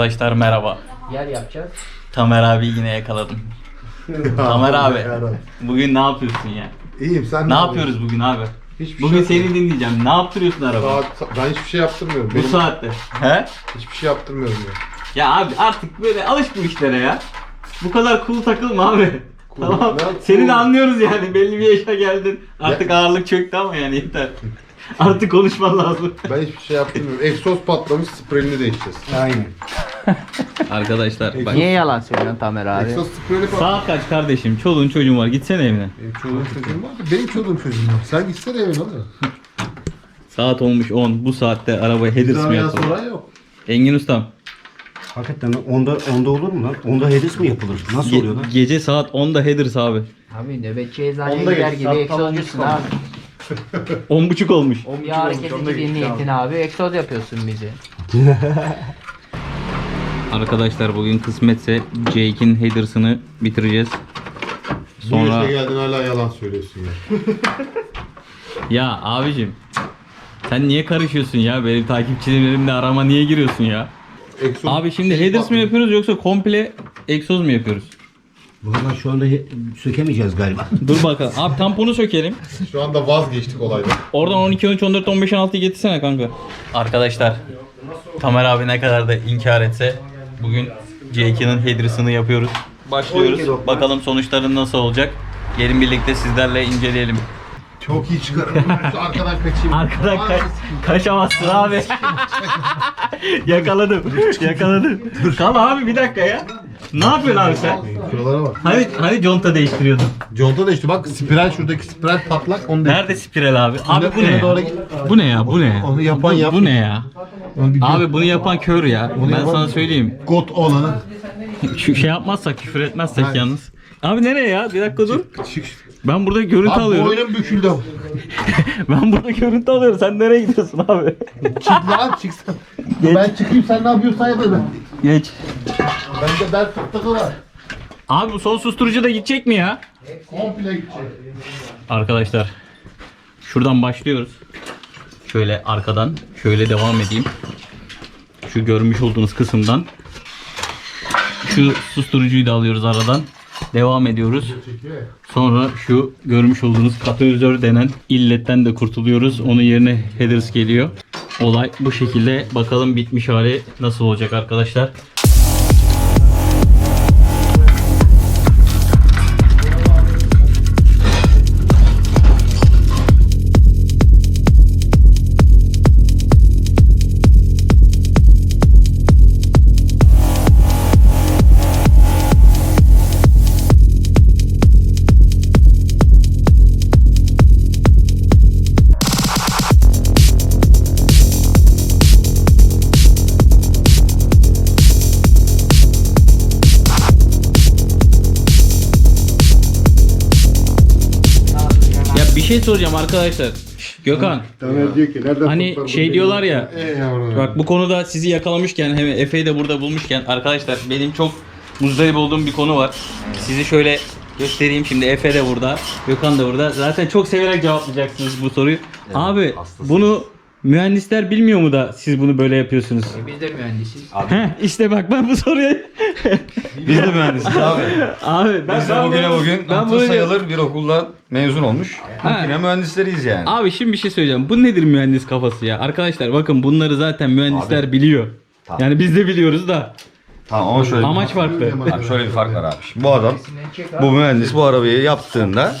Arkadaşlar merhaba. Yer yapacağız. Tamer abi yine yakaladım. Tamer abi. Bugün ne yapıyorsun ya? İyiyim sen Ne yapıyoruz bugün abi? Hiçbir Bugün şey seni dinleyeceğim. Ne yaptırıyorsun araba? Saat, ben hiçbir şey yaptırmıyorum. Bu Benim saatte. He? hiçbir şey yaptırmıyorum ya. Ya abi artık böyle alış bu işlere ya. Bu kadar cool takılma abi. Cool. Tamam. Ne Seni de cool? anlıyoruz yani. Belli bir yaşa geldin. Artık ağırlık çöktü ama yani yeter. Artık konuşman lazım. Ben hiçbir şey yaptırmıyorum. Egzoz patlamış spreyini değişeceğiz. Aynen. Arkadaşlar bak. Niye yalan söylüyorsun Tamer abi? Patlamış. Saat kaç kardeşim? Çoluğun çocuğun var. Gitsene evine. Benim çoluğum çocuğum var da benim çoluğum çocuğum var. Sen gitsene evine oğlum. Saat olmuş 10. Bu saatte arabaya Bir headers daha mi ya yapılır? soran yok. Engin Ustam. Hakikaten onda onda olur mu lan? Onda hedis mi yapılır? Nasıl ge- oluyor lan? gece saat 10'da headers abi. Abi nöbetçi eczaneye Onda gider geç, gibi saat egzozcusun tamam, abi. 10.30 olmuş. Bir hareket edildiğin niyetin abi egzoz yapıyorsun bizi. Arkadaşlar bugün kısmetse Jake'in headers'ını bitireceğiz. Bu Sonra yaşa geldin hala yalan söylüyorsun ya. ya abicim sen niye karışıyorsun ya benim takipçilerimle arama niye giriyorsun ya? Egzoz Abi şimdi şey headers mi yapıyoruz yoksa komple egzoz mu yapıyoruz? Valla şu anda he- sökemeyeceğiz galiba. Dur bakalım. Abi tamponu sökelim. Şu anda vazgeçtik olaydan. Oradan 12, 13, 14, 15, 16'yı getirsene kanka. Arkadaşlar Tamer abi ne kadar da inkar etse bugün J2'nin headers'ını yapıyoruz. Başlıyoruz. Bakalım sonuçları nasıl olacak. Gelin birlikte sizlerle inceleyelim. Çok iyi çıkarım. Arkadan kaçayım. Arkadan ka- kaçamazsın abi. yakaladım. Yakaladım. Kal abi bir dakika ya. Ne yapıyorsun abi sen? Şuralara bak. Hani hani conta değiştiriyordun. Conta da işte bak spiral şuradaki spiral patlak onu da Nerede spiral abi? Abi bu ne ya? doğru git. Bu ne ya? Bu ne? Onu yapan bu, yap- Bu ne ya? Onu bir Abi bunu yapan kör ya. Onu ben yapan- sana söyleyeyim. got olanı. Şu şey yapmazsak, küfür etmezsek Hayır. yalnız. Abi nereye ya? Bir dakika dur. Ben burada görüntü Abi alıyorum. boynum büküldü. Ben burada görüntü alıyorum. Sen nereye gidiyorsun abi? Çık lan çıksan. Ben çıkayım sen ne yapıyorsan yap ben. Geç. Bende bel fıtığı var. Abi bu son susturucu da gidecek mi ya? Komple gidecek. Arkadaşlar şuradan başlıyoruz. Şöyle arkadan şöyle devam edeyim. Şu görmüş olduğunuz kısımdan. Şu susturucuyu da alıyoruz aradan. Devam ediyoruz. Sonra şu görmüş olduğunuz katalizör denen illetten de kurtuluyoruz. Onun yerine headers geliyor. Olay bu şekilde. Bakalım bitmiş hali nasıl olacak arkadaşlar. Şey soracağım arkadaşlar. Gökhan. Tamer diyor ki nereden Hani şey diyorlar ya, E yavrum. Bak bu konuda sizi yakalamışken hem Efe'yi de burada bulmuşken arkadaşlar benim çok muzdarip olduğum bir konu var. Sizi şöyle göstereyim şimdi Efe de burada, Gökhan da burada. Zaten çok severek cevaplayacaksınız bu soruyu. Abi bunu mühendisler bilmiyor mu da siz bunu böyle yapıyorsunuz? Biz de mühendisiz. Heh, işte bak ben bu soruya Biz de mühendisiz abi. abi ben Biz de ben bugüne bunu- bugün ben bunu- sayılır bir okuldan mezun olmuş. Ha. Yine mühendisleriyiz yani. Abi şimdi bir şey söyleyeceğim. Bu nedir mühendis kafası ya? Arkadaşlar bakın bunları zaten mühendisler biliyor. Tamam. Yani biz de biliyoruz da. Tamam ama şöyle Amaç farklı. Abi şöyle bir fark var abi. Şimdi bu adam, bu mühendis bu arabayı yaptığında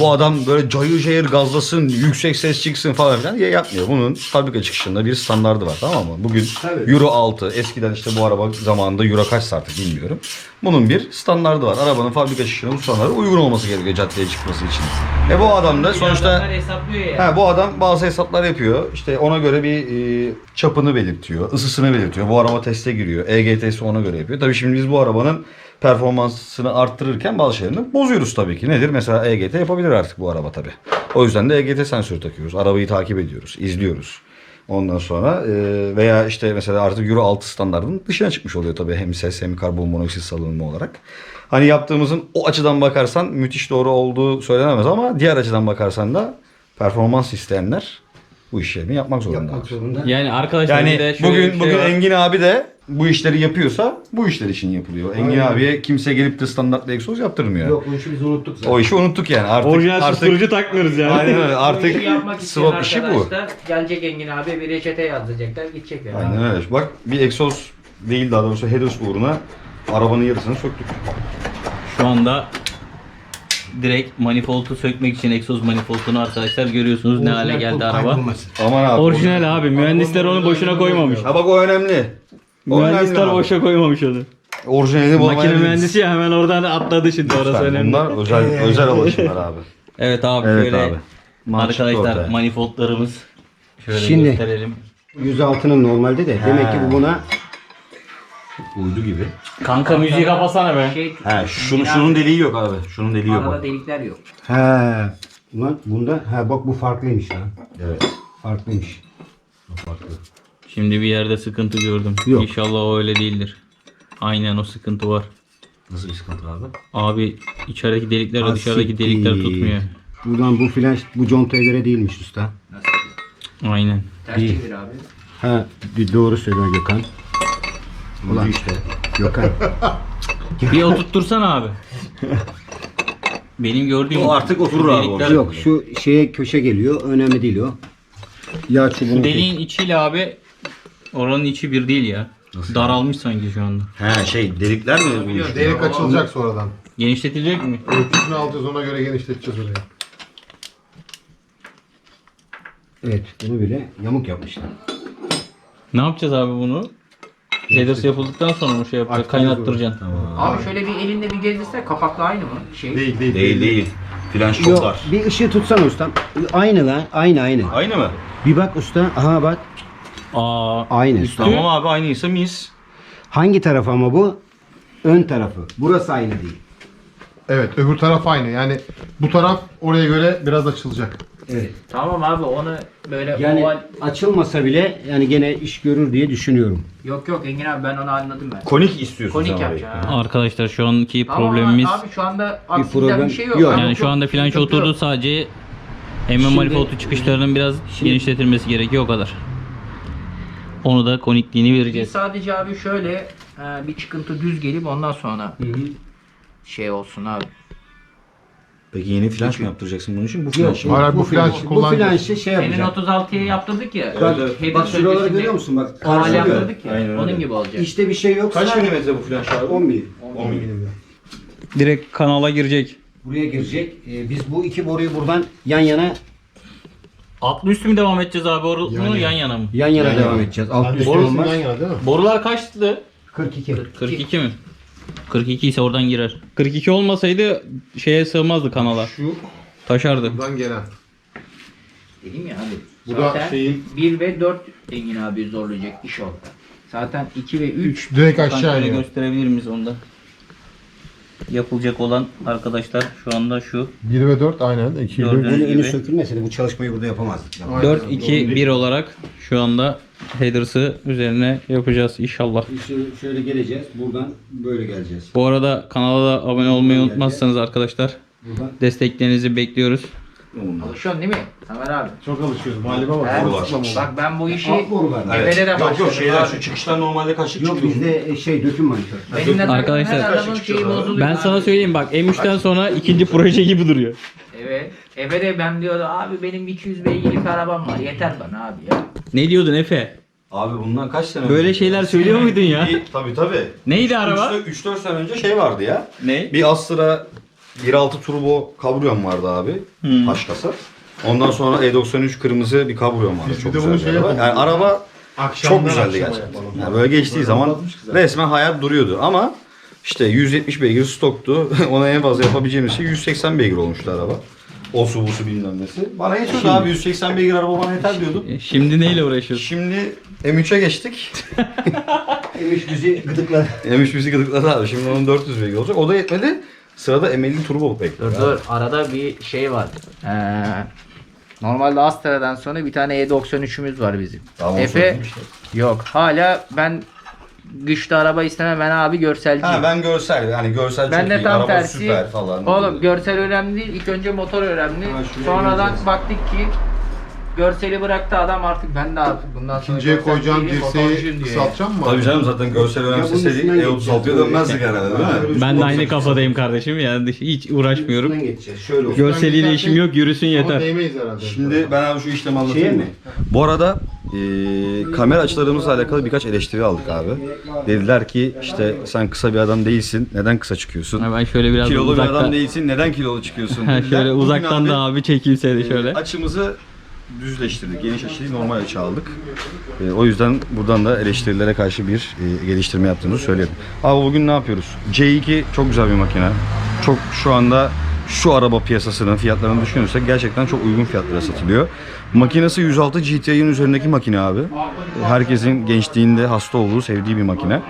bu adam böyle cayır cayır gazlasın, yüksek ses çıksın falan filan diye yapmıyor. Bunun fabrika çıkışında bir standardı var tamam mı? Bugün Euro 6, eskiden işte bu araba zamanında Euro kaç artık bilmiyorum. Bunun bir standardı var. Arabanın fabrika bu standarda uygun olması gerekiyor caddeye çıkması için. E bu adam da sonuçta. Ha, bu adam bazı hesaplar yapıyor. İşte ona göre bir e, çapını belirtiyor, ısısını belirtiyor. Bu araba teste giriyor. EGT'si ona göre yapıyor. Tabii şimdi biz bu arabanın performansını arttırırken bazı şeylerini bozuyoruz tabii ki. Nedir? Mesela EGT yapabilir artık bu araba tabii. O yüzden de EGT sensörü takıyoruz. Arabayı takip ediyoruz, izliyoruz. Ondan sonra e, veya işte mesela artık Euro 6 standartının dışına çıkmış oluyor tabii hem ses hem karbon monoksit salınımı olarak. Hani yaptığımızın o açıdan bakarsan müthiş doğru olduğu söylenemez ama diğer açıdan bakarsan da performans isteyenler bu işlerini yapmak zorunda. Yapmak zorunda. Yani arkadaşlar Yani de şöyle bugün bir şey bugün var. Engin abi de bu işleri yapıyorsa bu işler için yapılıyor. Engin abiye kimse gelip de standartlı egzoz yaptırmıyor. Yok o işi biz unuttuk zaten. O işi unuttuk yani. Artık Orijinal artık susturucu takmıyoruz yani. Aynen öyle. Artık swap işi bu. arkadaşlar gelecek Engin abi bir reçete yazdıracaklar gidecek yani. Aynen öyle. Bak bir egzoz değil daha doğrusu headers uğruna arabanın yarısını söktük. Şu anda direkt manifoldu sökmek için egzoz manifoldunu arkadaşlar görüyorsunuz ne hale geldi araba. Aman abi. Orijinal abi. Mühendisler onu boşuna koymamış. Ha bak o önemli. O Mühendisler önemli abi. boşa koymamış onu. Orijinalini Makine bulmayabiliriz. mühendisi ya hemen oradan atladı şimdi orası önemli. Bunlar özel özel alışımlar abi. Evet abi Evet şöyle abi. Manşet arkadaşlar ortaya. manifoldlarımız şöyle Şimdi- gösterelim. 106'nın normalde de demek ki bu buna Uydu gibi. Kanka müziği kapasana be. Şey, He şunun, şunun deliği yok abi. Şunun deliği yok. arada bak. delikler yok. he ulan bunda ha bak bu farklıymış lan. Evet. Farklıymış. Şimdi bir yerde sıkıntı gördüm. Yok. İnşallah o öyle değildir. Aynen o sıkıntı var. Nasıl bir sıkıntı abi? Abi içerideki deliklerle Ha, dışarıdaki siktir. delikler tutmuyor. Ulan bu flash bu contaya göre değilmiş usta. Aynen. Ters çevir abi. Ha d- doğru söylüyor Gökhan. Ulan işte Gökhan. Bir oturttursana abi. Benim gördüğüm O artık oturur abi delikler-. Yok şu şeye köşe geliyor. Önemli değil o. Ya çubuğun Şu deliğin içiyle abi oranın içi bir değil ya. Daralmış sanki şu anda. He şey delikler mi bulmuş? Delik açılacak sonradan. Genişletilecek mi? Ölçüsünü alacağız ona göre genişleteceğiz orayı. Evet bunu bile yamuk yapmışlar. Ne yapacağız abi bunu? Headers yapıldıktan sonra mı şey yapacağız? Aktaracağız Kaynattıracaksın. Abi şöyle bir elinde bir gezdirse kapakla aynı mı? Şey. Değil değil. Değil değil. Flanş Yok çoklar. bir ışığı tutsana ustam. Aynı lan aynı aynı. Aynı mı? Bir bak usta. Aha bak. Aa, Aynı. Tamam abi aynıysa mis. Hangi taraf ama bu? Ön tarafı. Burası aynı değil. Evet öbür taraf aynı. Yani bu taraf oraya göre biraz açılacak. Evet. Tamam abi onu böyle Yani oval... açılmasa bile yani gene iş görür diye düşünüyorum. Yok yok Engin abi ben onu anladım ben. Konik istiyorsun Konik sen orayı. yapacağım. arkadaşlar şu anki Tamam problemimiz Abi şu anda aksinden problem bir şey yok. yok. Yani çok şu anda flanş sıkıntı oturdu yok. sadece MM Şimdi- manifoldu çıkışlarının biraz Şimdi- genişletilmesi gerekiyor o kadar. Onu da konikliğini Biz vereceğiz. sadece abi şöyle e, bir çıkıntı düz gelip ondan sonra şey olsun abi. Peki yeni flash mı yaptıracaksın bunun için? Bu Yok, flash mı? Hayır, bu flanşı bu kullanacağız. flanşı şey Senin yapacak. 36'ya yaptırdık ya. Bak, header bak şuraları bölgesinde görüyor musun? Bak karşılıyor. yaptırdık ya. Aynen öyle. Onun gibi olacak. İşte bir şey yoksa Kaç milimetre bu flash abi? 10 milim. 10 milimetre. Direkt kanala girecek. Buraya girecek. Ee, biz bu iki boruyu buradan yan yana Altlı üstü mü devam edeceğiz abi or- bunu yan yana mı? yan yana Yan devam yana. edeceğiz. Alt üst Borusun olmaz. yan yana değil mi? Borular kaçtı? 42. 42 mi? 42 ise oradan girer. 42 olmasaydı şeye sığmazdı kanala. Şu Taşardı. buradan gelen. Dedim ya abi. Bu da Zaten şeyin- 1 ve 4 Engin abi zorlayacak iş oldu. Zaten 2 ve 3 3 direkt aşağı iniyor. gösterebilir miyiz onu da? Yapılacak olan arkadaşlar şu anda şu 1 ve 4 aynen. 2 Gördüğünüz Bunu gibi. eni sökülmeseydi bu çalışmayı burada yapamazdık. Yani. 4 2 1 olarak şu anda headers'ı üzerine yapacağız inşallah. Şöyle, şöyle geleceğiz. Buradan böyle geleceğiz. Bu arada kanala da abone olmayı unutmazsanız arkadaşlar Buradan desteklerinizi bekliyoruz. Alışıyorsun değil mi? Tamer abi. Çok alışıyoruz. Malime bak. He? borular. Bak ben bu işi alt borular. Efe'de de Yok başladım. yok şeyler abi. şu çıkışlar normalde kaçlık Yok çıkıyor? bizde şey döküm manitör. Benim de Arkadaşlar- her adamın şeyi bozuluyor. Ben abi. sana söyleyeyim bak M3'ten sonra ikinci proje gibi duruyor. Evet. Efe de ben diyordu abi benim 200 beygirlik arabam var yeter bana abi ya. Ne diyordun Efe? Abi bundan kaç sene Böyle önce? şeyler söylüyor muydun ya? Bir- Tabii tabii. Neydi araba? 3-4 sene önce şey vardı ya. Ne? Bir Astra 1.6 turbo kabriyon vardı abi. Hmm. Taş kasa. Ondan sonra E93 kırmızı bir kabriyon vardı. Biz Çok güzel bir şey araba. Yani araba Akşamdan çok güzeldi gerçekten. Yani böyle geçtiği zaman resmen hayat duruyordu. Ama işte 170 beygir stoktu. Ona en fazla yapabileceğimiz şey 180 beygir olmuştu araba. O su bu su bilmem nesi. Bana yetiyordu abi 180 beygir araba bana yeter diyordum. E, Şimdi neyle uğraşıyorsun? Şimdi M3'e geçtik. Emiş bizi gıdıkladı. M3 bizi gıdıkladı abi. Şimdi onun 400 beygir olacak. O da yetmedi. Sırada M50 turbo bekliyor. Dur dur arada bir şey var. Ee, normalde Astra'dan sonra bir tane E93'ümüz var bizim. Tamam, Efe işte. yok hala ben güçlü araba istemem ben abi görselciyim. Ha ben görsel yani görsel Ben çok de iyi. tam Araba tersi. süper falan. Oğlum görsel önemli değil. İlk önce motor önemli. Ha, Sonradan baktık ki görseli bıraktı adam artık ben de artık bundan sonra İkinciye görsel koyacağın TV, dirseği fotoğrafçıyım diyor yani. kısaltacak mı? Tabii canım zaten görsel önemseseydik E36'ya dönmezdik herhalde değil mi? Ben de aynı kafadayım kardeşim yani hiç uğraşmıyorum. Buradan geçeceğiz. Şöyle olsun. Görseliyle işim yok yürüsün Ama yeter. değmeyiz herhalde. Şimdi ben abi şu işlemi anlatayım Şeye mı? mi? Bu arada e, kamera açılarımızla alakalı birkaç eleştiri aldık abi. Dediler ki işte sen kısa bir adam değilsin. Neden kısa çıkıyorsun? Ha, Ben şöyle biraz Kilolu bir adam değilsin. Neden kilolu çıkıyorsun? Ha, dediler. şöyle Bugün uzaktan da abi çekeyim seni e, şöyle. açımızı düzleştirdik. Geniş açıyı normal açı aldık. E, o yüzden buradan da eleştirilere karşı bir e, geliştirme yaptığımızı söyleyelim. Abi bugün ne yapıyoruz? C2 çok güzel bir makine. Çok şu anda şu araba piyasasının fiyatlarını düşünürsek gerçekten çok uygun fiyatlara satılıyor. Makinesi 106 GTI'nin üzerindeki makine abi. Herkesin gençliğinde hasta olduğu, sevdiği bir makine.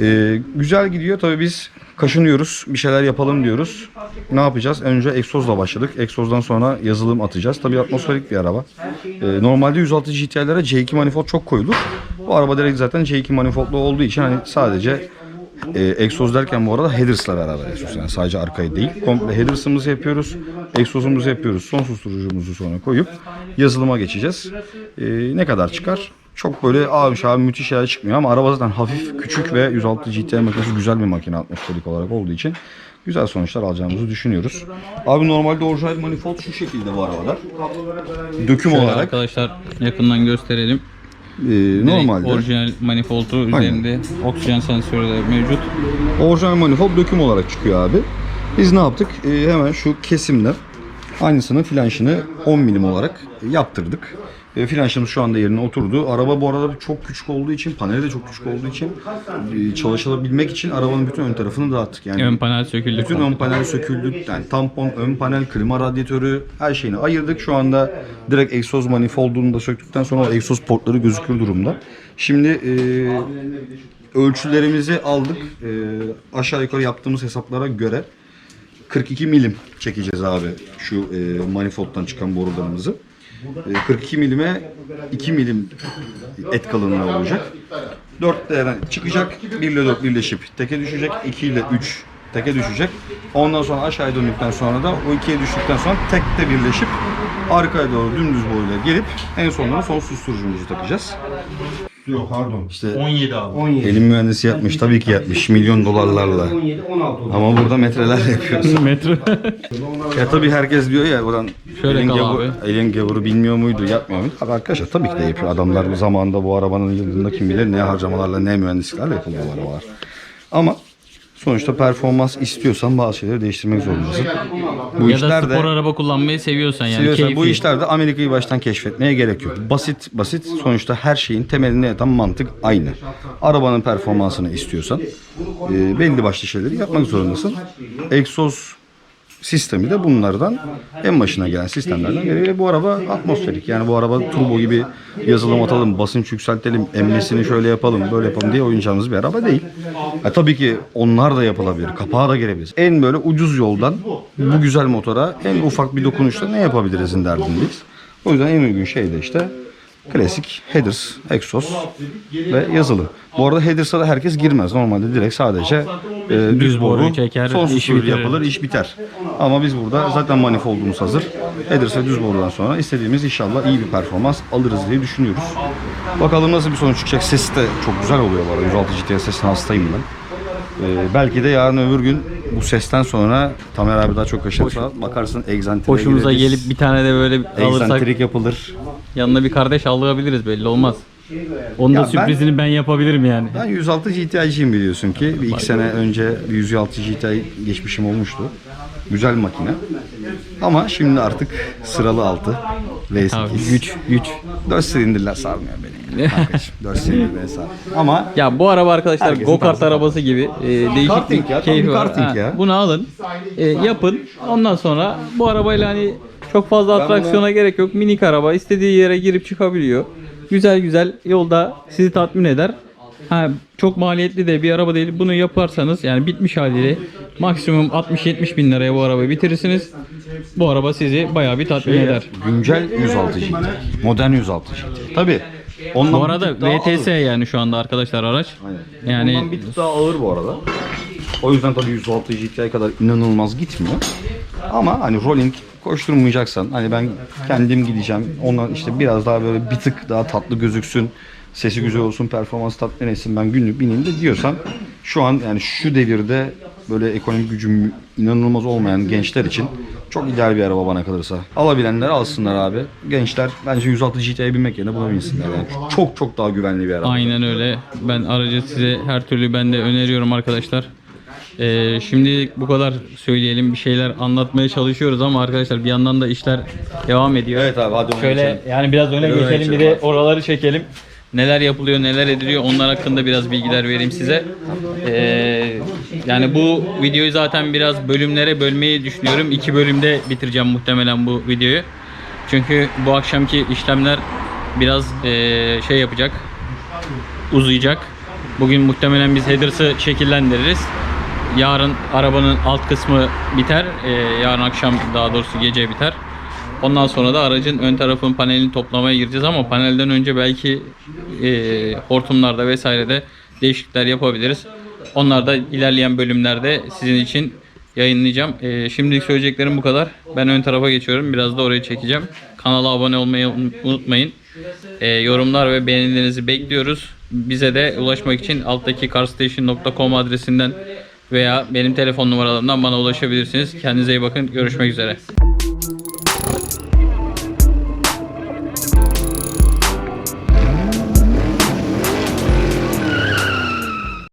Ee, güzel gidiyor. Tabii biz kaşınıyoruz. Bir şeyler yapalım diyoruz. Ne yapacağız? Önce egzozla başladık. Egzozdan sonra yazılım atacağız. Tabii atmosferik bir araba. Ee, normalde 106 GT'lere C2 manifold çok koyulur. Bu araba direkt zaten C2 manifoldlu olduğu için hani sadece e, egzoz derken bu arada headers'la beraber egzoz. Yani sadece arkayı değil. Komple headers'ımızı yapıyoruz. Egzozumuzu yapıyoruz. Son susturucumuzu sonra koyup yazılıma geçeceğiz. Ee, ne kadar çıkar? Çok böyle abi abi müthiş şeyler çıkmıyor ama araba zaten hafif, küçük ve 106 GT makinesi güzel bir makine atmosferik olarak olduğu için güzel sonuçlar alacağımızı düşünüyoruz. Abi normalde orijinal manifold şu şekilde bu arabalar. Döküm Şöyle olarak arkadaşlar yakından gösterelim. e, Direkt normalde Orijinal manifoldu üzerinde oksijen sensörü de mevcut. orijinal manifold döküm olarak çıkıyor abi. Biz ne yaptık? E, hemen şu kesimden aynısının flanşını 10 milim olarak yaptırdık. E, flanşımız şu anda yerine oturdu. Araba bu arada çok küçük olduğu için, paneli de çok küçük olduğu için e, çalışılabilmek için arabanın bütün ön tarafını dağıttık. Yani Ön panel söküldü. bütün ön panel söküldü. Yani tampon, ön panel, klima radyatörü her şeyini ayırdık. Şu anda direkt egzoz manifoldunu da söktükten sonra egzoz portları gözükür durumda. Şimdi e, ölçülerimizi aldık. E, aşağı yukarı yaptığımız hesaplara göre 42 milim çekeceğiz abi şu e, manifolddan çıkan borularımızı. E, 42 milime 2 milim et kalınlığı olacak. 4 değer çıkacak. 1 ile 4 birleşip teke düşecek. 2 ile 3 teke düşecek. Ondan sonra aşağıya döndükten sonra da o ikiye düştükten sonra tekte birleşip arkaya doğru dümdüz boyuyla gelip en sonunda son susturucumuzu takacağız. Yok pardon. İşte 17 abi. 17. elim mühendisi yapmış tabii ki yapmış milyon dolarlarla. 17, 16 oldu. Ama burada metrelerle yapıyoruz. Metro. Ya tabii herkes diyor ya oradan Şöyle elin, kal gavur, abi. elin gavuru bilmiyor muydu, yapmıyor muydu? Abi arkadaşlar tabii ki de yapıyor. Adamlar bu zamanında bu arabanın yılında kim bilir ne harcamalarla, ne mühendisliklerle yapılıyor bu arabalar. Ama sonuçta performans istiyorsan bazı şeyleri değiştirmek zorundasın. Bu ya da işler spor de araba kullanmayı seviyorsan yani seviyorsan keyfi. bu işlerde Amerika'yı baştan keşfetmeye gerek yok. Basit basit sonuçta her şeyin temelinde yatan mantık aynı. Arabanın performansını istiyorsan e, belli başlı şeyleri yapmak zorundasın. Egzoz sistemi de bunlardan en başına gelen sistemlerden biri. Bu araba atmosferik. Yani bu araba turbo gibi yazılım atalım, basınç yükseltelim, emmesini şöyle yapalım, böyle yapalım diye oynayacağımız bir araba değil. Ha, tabii ki onlar da yapılabilir. Kapağa da girebiliriz. En böyle ucuz yoldan bu güzel motora en ufak bir dokunuşla ne yapabilirizin derdindeyiz. O yüzden en uygun şey de işte klasik headers, egzoz ve yazılım. Bu arada headers'a da herkes girmez. Normalde direkt sadece e, düz boru çeker, son işi susturucu bitirir. yapılır, iş biter. Ama biz burada zaten manifoldumuz hazır. Headers ve düz borudan sonra istediğimiz inşallah iyi bir performans alırız diye düşünüyoruz. Bakalım nasıl bir sonuç çıkacak. Sesi de çok güzel oluyor bu arada. 106 GT'ye sesine hastayım ben. Ee, belki de yarın öbür gün bu sesten sonra Tamer abi daha çok kaşırsa bakarsın egzantriğe Hoşumuza gireriz. gelip bir tane de böyle alırsak egzantrik yapılır. yanına bir kardeş alabiliriz belli olmaz. Onun da Ya ben- sürprizini ben yapabilirim yani. Ben 106 GTI'ciyim biliyorsun ki. Bir iki sene önce bir 106 GTI geçmişim olmuştu. Güzel makine. Ama şimdi artık sıralı 6 Abi V8. güç güç. 4 silindirler sarmıyor beni. yani kankacığım. 4 silindir beni sarmıyor. Ama Ya bu araba arkadaşlar go kart arabası gibi e, değişik Karting bir keyfi var. karting Ha, ya. Bunu alın, e, yapın. Ondan sonra bu arabayla hani çok fazla Ben atraksiyona gerek yok. Minik araba istediği yere girip çıkabiliyor. Güzel güzel yolda sizi tatmin eder. Ha, çok maliyetli de bir araba değil. Bunu yaparsanız yani bitmiş haliyle maksimum 60-70 bin liraya bu arabayı bitirirsiniz. Bu araba sizi bayağı bir tatmin eder. güncel 106 GTI. Modern 106 GTI. Tabii. Ondan Bu bir arada tık daha VTS ağır. yani şu anda arkadaşlar araç. Aynen. Yani Ondan bir tık daha ağır bu arada. O yüzden tabii 106 GTI kadar inanılmaz gitmiyor. Ama hani rolling koşturmayacaksan hani ben kendim gideceğim. Ondan işte biraz daha böyle bir tık daha tatlı gözüksün. Sesi güzel olsun, performans tatmin etsin. Ben günlük bineyim de diyorsan şu an yani şu devirde böyle ekonomik gücüm inanılmaz olmayan gençler için çok ideal bir araba bana kalırsa. Alabilenler alsınlar abi. Gençler bence 106 GT'ye binmek yerine buna binsinler. Yani çok çok daha güvenli bir araba. Aynen öyle. Ben aracı size her türlü ben de öneriyorum arkadaşlar. Ee, şimdi bu kadar söyleyelim. Bir şeyler anlatmaya çalışıyoruz ama arkadaşlar bir yandan da işler devam ediyor. Evet abi hadi onu Şöyle geçelim. yani biraz öne Öne geçelim bir geçelim de abi. oraları çekelim. Neler yapılıyor, neler ediliyor onlar hakkında biraz bilgiler vereyim size. Ee, yani bu videoyu zaten biraz bölümlere bölmeyi düşünüyorum. İki bölümde bitireceğim muhtemelen bu videoyu. Çünkü bu akşamki işlemler biraz ee, şey yapacak, uzayacak. Bugün muhtemelen biz headers'ı şekillendiririz. Yarın arabanın alt kısmı biter. Ee, yarın akşam daha doğrusu gece biter. Ondan sonra da aracın ön tarafın panelini toplamaya gireceğiz ama panelden önce belki e, hortumlarda vesairede değişiklikler yapabiliriz. Onlar da ilerleyen bölümlerde sizin için yayınlayacağım. E, şimdilik söyleyeceklerim bu kadar. Ben ön tarafa geçiyorum. Biraz da orayı çekeceğim. Kanala abone olmayı unutmayın. E, yorumlar ve beğenilerinizi bekliyoruz. Bize de ulaşmak için alttaki carstation.com adresinden veya benim telefon numaralarımdan bana ulaşabilirsiniz. Kendinize iyi bakın. Görüşmek üzere.